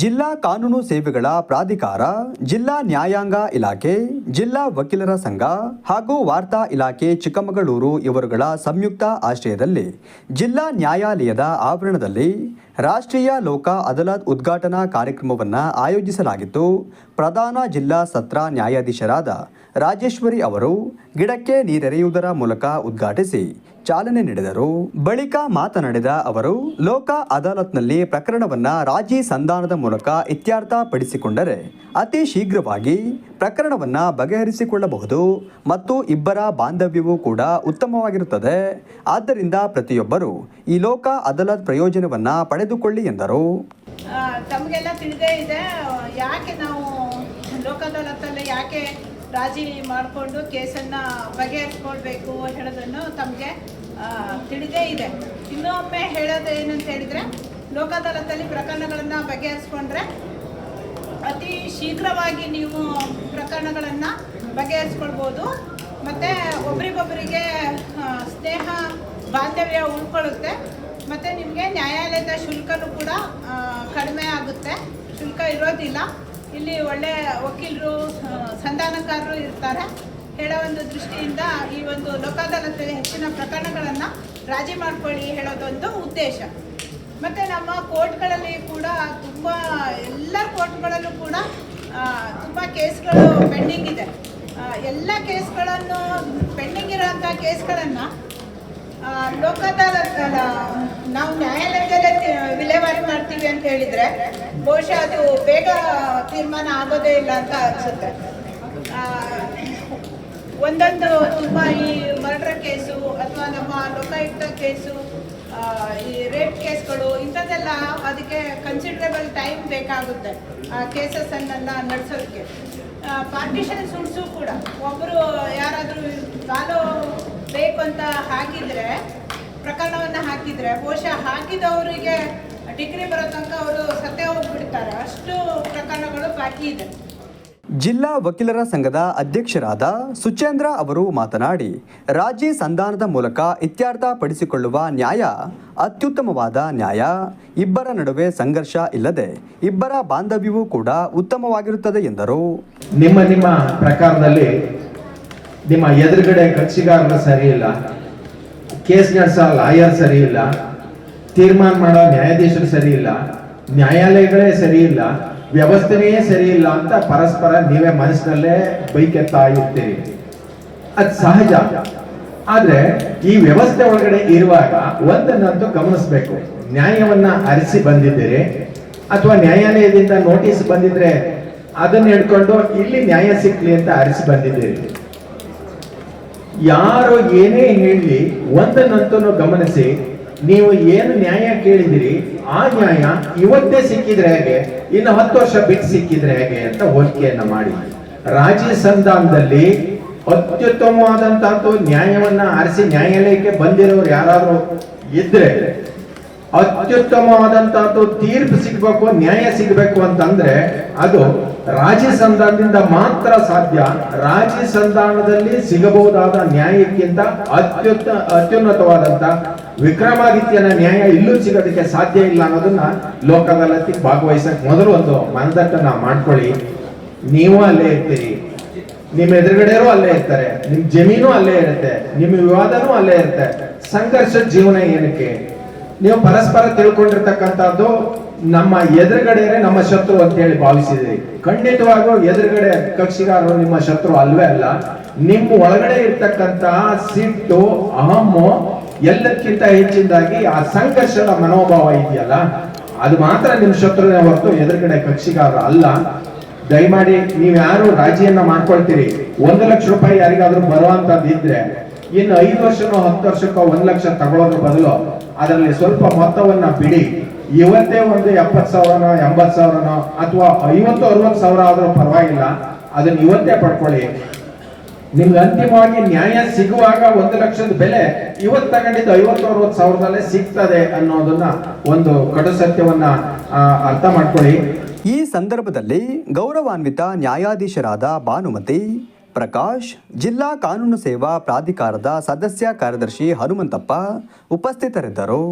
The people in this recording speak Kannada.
ಜಿಲ್ಲಾ ಕಾನೂನು ಸೇವೆಗಳ ಪ್ರಾಧಿಕಾರ, ಜಿಲ್ಲಾ ನ್ಯಾಯಾಂಗ ಇಲಾಖೆ, ಜಿಲ್ಲಾ ವಕೀಲರ ಸಂಘ ಹಾಗೂ ವಾರ್ತಾ ಇಲಾಖೆ ಚಿಕ್ಕಮಗಳೂರು ಇವರುಗಳ ಸಂಯುಕ್ತ ಆಶ್ರಯದಲ್ಲಿ ಜಿಲ್ಲಾ ನ್ಯಾಯಾಲಯದ ಆವರಣದಲ್ಲಿ ರಾಷ್ಟ್ರೀಯ ಲೋಕ ಅದಾಲತ್ ಉದ್ಘಾಟನಾ ಕಾರ್ಯಕ್ರಮವನ್ನು ಆಯೋಜಿಸಲಾಗಿತ್ತು. ಪ್ರಧಾನ ಜಿಲ್ಲಾ ಸತ್ರ ನ್ಯಾಯಾಧೀಶರಾದ ರಾಜೇಶ್ವರಿ ಅವರು ಗಿಡಕ್ಕೆ ನೀರೆರೆಯುವುದರ ಮೂಲಕ ಉದ್ಘಾಟಿಸಿ ಚಾಲನೆ ನೀಡಿದರು. ಬಳಿಕ ಮಾತನಾಡಿದ ಅವರು, ಲೋಕ ಅದಾಲತ್ನಲ್ಲಿ ಪ್ರಕರಣವನ್ನ ರಾಜಿ ಸಂಧಾನದ ಮೂಲಕ ಇತ್ಯರ್ಥಪಡಿಸಿಕೊಂಡರೆ ಅತಿ ಶೀಘ್ರವಾಗಿ ಪ್ರಕರಣವನ್ನ ಬಗೆಹರಿಸಿಕೊಳ್ಳಬಹುದು ಮತ್ತು ಇಬ್ಬರ ಬಾಂಧವ್ಯವೂ ಕೂಡ ಉತ್ತಮವಾಗಿರುತ್ತದೆ. ಆದ್ದರಿಂದ ಪ್ರತಿಯೊಬ್ಬರು ಈ ಲೋಕ ಅದಾಲತ್ ಪ್ರಯೋಜನವನ್ನು ಪಡೆದುಕೊಳ್ಳಿ ಎಂದರು. ತಮಗೆಲ್ಲ ತಿಳಿದೇ ಇದೆ, ಯಾಕೆ ನಾವು ಲೋಕ ಯಾಕೆ ರಾಜಿ ಮಾಡಿಕೊಂಡು ಕೇಸನ್ನು ಬಗೆಹರಿಸ್ಕೊಳ್ಬೇಕು ಹೇಳೋದನ್ನು ತಮಗೆ ತಿಳಿದೇ ಇದೆ. ಇನ್ನೊಮ್ಮೆ ಹೇಳೋದು ಏನಂತ ಹೇಳಿದರೆ, ಲೋಕ ಪ್ರಕರಣಗಳನ್ನ ಪ್ರಕರಣಗಳನ್ನು ಬಗೆಹರಿಸ್ಕೊಂಡ್ರೆ ಅತಿ ಶೀಘ್ರವಾಗಿ ನೀವು ಪ್ರಕರಣಗಳನ್ನು ಬಗೆಹರಿಸ್ಕೊಳ್ಬೋದು. ಮತ್ತು ಒಬ್ರಿಗೊಬ್ಬರಿಗೆ ಸ್ನೇಹ, ಬಾಂಧವ್ಯ ಉಳ್ಕೊಳ್ಳುತ್ತೆ. ಮತ್ತು ನಿಮಗೆ ನ್ಯಾಯಾಲಯದ ಶುಲ್ಕನೂ ಕೂಡ ಕಡಿಮೆ ಆಗುತ್ತೆ. ಶುಲ್ಕ ಇರೋದಿಲ್ಲ. ಇಲ್ಲಿ ಒಳ್ಳೆ ವಕೀಲರು ಸಂಧಾನಕಾರರು ಇರ್ತಾರೆ. ಹೇಳೋ ಒಂದು ದೃಷ್ಟಿಯಿಂದ ಈ ಒಂದು ಲೋಕಾದಾಲತ್ತಲ್ಲಿ ಹೆಚ್ಚಿನ ಪ್ರಕರಣಗಳನ್ನು ರಾಜಿ ಮಾಡ್ಕೊಳ್ಳಿ ಹೇಳೋದೊಂದು ಉದ್ದೇಶ. ಮತ್ತು ನಮ್ಮ ಕೋರ್ಟ್ಗಳಲ್ಲಿ ಕೂಡ ತುಂಬ ಎಲ್ಲ ಕೋರ್ಟ್ಗಳಲ್ಲೂ ಕೂಡ ತುಂಬ ಕೇಸ್ಗಳು ಪೆಂಡಿಂಗ್ ಇದೆ. ಎಲ್ಲ ಕೇಸ್ಗಳನ್ನು ಪೆಂಡಿಂಗ್ ಇರೋಂಥ ಕೇಸ್ಗಳನ್ನು ಲೋಕದ ನಾವು ನ್ಯಾಯಾಲಯದಲ್ಲೇ ವಿಲೇವಾರಿ ಮಾಡ್ತೀವಿ ಅಂತ ಹೇಳಿದರೆ, ಬಹುಶಃ ಅದು ಬೇಗ ತೀರ್ಮಾನ ಆಗೋದೇ ಇಲ್ಲ ಅಂತ ಅನಿಸುತ್ತೆ. ಒಂದೊಂದು ತುಂಬ ಈ ಮರ್ಡರ್ ಕೇಸು ಅಥವಾ ನಮ್ಮ ಲೋಕಾಯುಕ್ತ ಕೇಸು ಈ ರೇಪ್ ಕೇಸ್ಗಳು ಇಂಥದ್ದೆಲ್ಲ ಅದಕ್ಕೆ ಕನ್ಸಿಡ್ರೇಬಲ್ ಟೈಮ್ ಬೇಕಾಗುತ್ತೆ, ಆ ಕೇಸಸ್ಸನ್ನೆಲ್ಲ ನಡೆಸೋದಕ್ಕೆ. ಪಾರ್ಟಿಷನ್ ಸುಡ್ಸು ಕೂಡ. ಒಬ್ಬರು ಯಾರಾದರೂ ಕಾಲು ಬೇಕು ಅಂತ ಹಾಕಿದರೆ, ಪ್ರಕರಣವನ್ನು ಹಾಕಿದರೆ, ಬಹುಶಃ ಹಾಕಿದವರಿಗೆ ಡಿಗ್ರಿ ಬರೋ ತನಕ ಅವರು ಸತ್ಯ ಹೋಗ್ಬಿಡ್ತಾರೆ. ಅಷ್ಟು ಪ್ರಕರಣಗಳು ಬಾಕಿ ಇದೆ. ಜಿಲ್ಲಾ ವಕೀಲರ ಸಂಘದ ಅಧ್ಯಕ್ಷರಾದ ಸುಚೇಂದ್ರ ಅವರು ಮಾತನಾಡಿ, ರಾಜಿ ಸಂಧಾನದ ಮೂಲಕ ಇತ್ಯರ್ಥಪಡಿಸಿಕೊಳ್ಳುವ ನ್ಯಾಯ ಅತ್ಯುತ್ತಮವಾದ ನ್ಯಾಯ. ಇಬ್ಬರ ನಡುವೆ ಸಂಘರ್ಷ ಇಲ್ಲದೆ ಇಬ್ಬರ ಬಾಂಧವ್ಯವೂ ಕೂಡ ಉತ್ತಮವಾಗಿರುತ್ತದೆ ಎಂದರು. ನಿಮ್ಮ ನಿಮ್ಮ ಪ್ರಕಾರದಲ್ಲಿ ನಿಮ್ಮ ಎದುರುಗಡೆ ಕಕ್ಷಿಗಾರರ ಸರಿ ಇಲ್ಲ, ಕೇಸ್ ನಡೆಸೋ ಲಾಯರ್ ಸರಿ ಇಲ್ಲ, ತೀರ್ಮಾನ ಮಾಡೋ ನ್ಯಾಯಾಧೀಶರು ಸರಿ ಇಲ್ಲ, ನ್ಯಾಯಾಲಯಗಳೇ ಸರಿ ಇಲ್ಲ ವ್ಯವಸ್ಥೆನೇ ಸರಿ ಇಲ್ಲ ಅಂತ ಪರಸ್ಪರ ನೀವೇ ಮನಸ್ಸಿನಲ್ಲೇ ಬೈಕೆತ್ತಾ ಇರ್ತೀರಿ ಅದು ಸಹಜ. ಆದ್ರೆ ಈ ವ್ಯವಸ್ಥೆ ಒಳಗಡೆ ಇರುವಾಗ ಒಂದನ್ನಂತೂ ಗಮನಿಸಬೇಕು. ನ್ಯಾಯವನ್ನ ಅರಿಸಿ ಬಂದಿದ್ದೀರಿ ಅಥವಾ ನ್ಯಾಯಾಲಯದಿಂದ ನೋಟಿಸ್ ಬಂದಿದ್ರೆ ಅದನ್ನ ಹಿಡ್ಕೊಂಡು ಇಲ್ಲಿ ನ್ಯಾಯ ಸಿಕ್ಲಿ ಅಂತ ಅರಿಸಿ ಬಂದಿದ್ದೀರಿ. ಯಾರು ಏನೇ ಹೇಳಿ ಒಂದನ್ನಂತೂ ಗಮನಿಸಿ ನೀವು ಏನು ನ್ಯಾಯ ಕೇಳಿದಿರಿ, ಆ ನ್ಯಾಯ ಇವತ್ತೇ ಸಿಕ್ಕಿದ್ರೆ ಹೇಗೆ? ಇನ್ನು ಹತ್ತು ವರ್ಷ ಬಿಟ್ಟು ಸಿಕ್ಕಿದ್ರೆ ಹೇಗೆ ಅಂತ ಹೋಲಿಕೆಯನ್ನು ಮಾಡಿ ರಾಜಿ ಸಂಧಾನದಲ್ಲಿ ಅತ್ಯುತ್ತಮವಾದಂತಹ ನ್ಯಾಯವನ್ನ ಆರಿಸಿ ನ್ಯಾಯಾಲಯಕ್ಕೆ ಬಂದಿರೋರು ಯಾರಾದ್ರೂ ಇದ್ರೆ ಅತ್ಯುತ್ತಮವಾದಂತಹದ್ದು ತೀರ್ಪು ಸಿಗಬೇಕು, ನ್ಯಾಯ ಸಿಗಬೇಕು ಅಂತಂದ್ರೆ ಅದು ರಾಜಿ ಸಂಧಾನದಿಂದ ಮಾತ್ರ ಸಾಧ್ಯ. ರಾಜಿ ಸಂಧಾನದಲ್ಲಿ ಸಿಗಬಹುದಾದ ನ್ಯಾಯಕ್ಕಿಂತ ಅತ್ಯುತ್ತ, ಅತ್ಯುನ್ನತವಾದಂತ ವಿಕ್ರಮಾದಿತ್ಯನ ನ್ಯಾಯ ಇಲ್ಲೂ ಸಿಗೋದಕ್ಕೆ ಸಾಧ್ಯ ಇಲ್ಲ ಅನ್ನೋದನ್ನ ಲೋಕ ಅದಾಲತ್ತಿ ಭಾಗವಹಿಸಕ್ ಮೊದಲು ಒಂದು ಮನದಟ್ಟನ್ನ ಮಾಡ್ಕೊಳ್ಳಿ. ನೀವು ಅಲ್ಲೇ ಇರ್ತೀರಿ. ನಿಮ್ಮ ಎದುರುಗಡೆಯವರು ಅಲ್ಲೇ ಇರ್ತಾರೆ. ನಿಮ್ ಜಮೀನು ಅಲ್ಲೇ ಇರುತ್ತೆ. ನಿಮ್ಮ ವಿವಾದನೂ ಅಲ್ಲೇ ಇರುತ್ತೆ. ಸಂಘರ್ಷದ ಜೀವನ ಏನಕ್ಕೆ? ನೀವು ಪರಸ್ಪರ ತಿಳ್ಕೊಂಡಿರ್ತಕ್ಕಂಥದ್ದು ನಮ್ಮ ಎದುರುಗಡೆಯೇ ನಮ್ಮ ಶತ್ರು ಅಂತ ಹೇಳಿ ಭಾವಿಸಿದ್ರಿ ಖಂಡಿತವಾಗೂ ಎದುರುಗಡೆ ಕಕ್ಷಿಗಾರರು ನಿಮ್ಮ ಶತ್ರು ಅಲ್ವೇ ಅಲ್ಲ, ನಿಮ್ಮ ಒಳಗಡೆ ಇರ್ತಕ್ಕಂತಹ ಸಿಟ್ಟು, ಅಹಮ್ಮು ಎಲ್ಲಕ್ಕಿಂತ ಹೆಚ್ಚಿನದಾಗಿ ಆ ಸಂಘರ್ಷದ ಮನೋಭಾವ ಇದೆಯಲ್ಲ, ಅದು ಮಾತ್ರ ನಿಮ್ಮ ಶತ್ರುನೇ ಹೊರತು ಎದುರುಗಡೆ ಕಕ್ಷಿಗಾರರು ಅಲ್ಲ. ದಯಮಾಡಿ ನೀವು ಯಾರು ರಾಜಿಯನ್ನ ಮಾಡ್ಕೊಳ್ತೀರಿ? ಒಂದು ಲಕ್ಷ ರೂಪಾಯಿ ಯಾರಿಗಾದ್ರೂ ಬರುವಂತದ್ದು ಇದ್ರೆ ಇನ್ನು ಐದು ವರ್ಷನೋ ಹತ್ತು ವರ್ಷಕ್ಕೋ ಒಂದು ಲಕ್ಷ ತಗೊಳ್ಳೋದ್ರ ಬದಲು ಅದರಲ್ಲಿ ಸ್ವಲ್ಪ ಮೊತ್ತವನ್ನ ಬಿಡಿ. ಇವತ್ತೇ ಒಂದು ಎಪ್ಪತ್ತು ಸಾವಿರನೋ, ಎಂಬತ್ತು ಸಾವಿರನೋ ಅಥವಾ ಐವತ್ತು, ಅರವತ್ತು ಸಾವಿರ ಆದರೂ ಪರವಾಗಿಲ್ಲ. ಅದನ್ನ ಇವತ್ತೇ ಪಡ್ಕೊಳ್ಳಿ. ನಿಮ್ಗೆ ಅಂತಿಮವಾಗಿ ನ್ಯಾಯ ಸಿಗುವಾಗ ಒಂದು ಲಕ್ಷದ ಬೆಲೆ ಇವತ್ತು ತಗೊಂಡಿದ್ದು ಐವತ್ತು, ಅರವತ್ತು ಸಾವಿರದಲ್ಲೇ ಸಿಗ್ತದೆ ಅನ್ನೋದನ್ನ ಒಂದು ಕಡು ಸತ್ಯವನ್ನ ಅರ್ಥ ಮಾಡ್ಕೊಳ್ಳಿ. ಈ ಸಂದರ್ಭದಲ್ಲಿ ಗೌರವಾನ್ವಿತ ನ್ಯಾಯಾಧೀಶರಾದ ಭಾನುಮತಿ ಪ್ರಕಾಶ್ ಜಿಲ್ಲಾ ಕಾನೂನು ಸೇವಾ ಪ್ರಾಧಿಕಾರದ ಸದಸ್ಯ ಕಾರ್ಯದರ್ಶಿ ಹನುಮಂತಪ್ಪ ಉಪಸ್ಥಿತರಿದ್ದರು.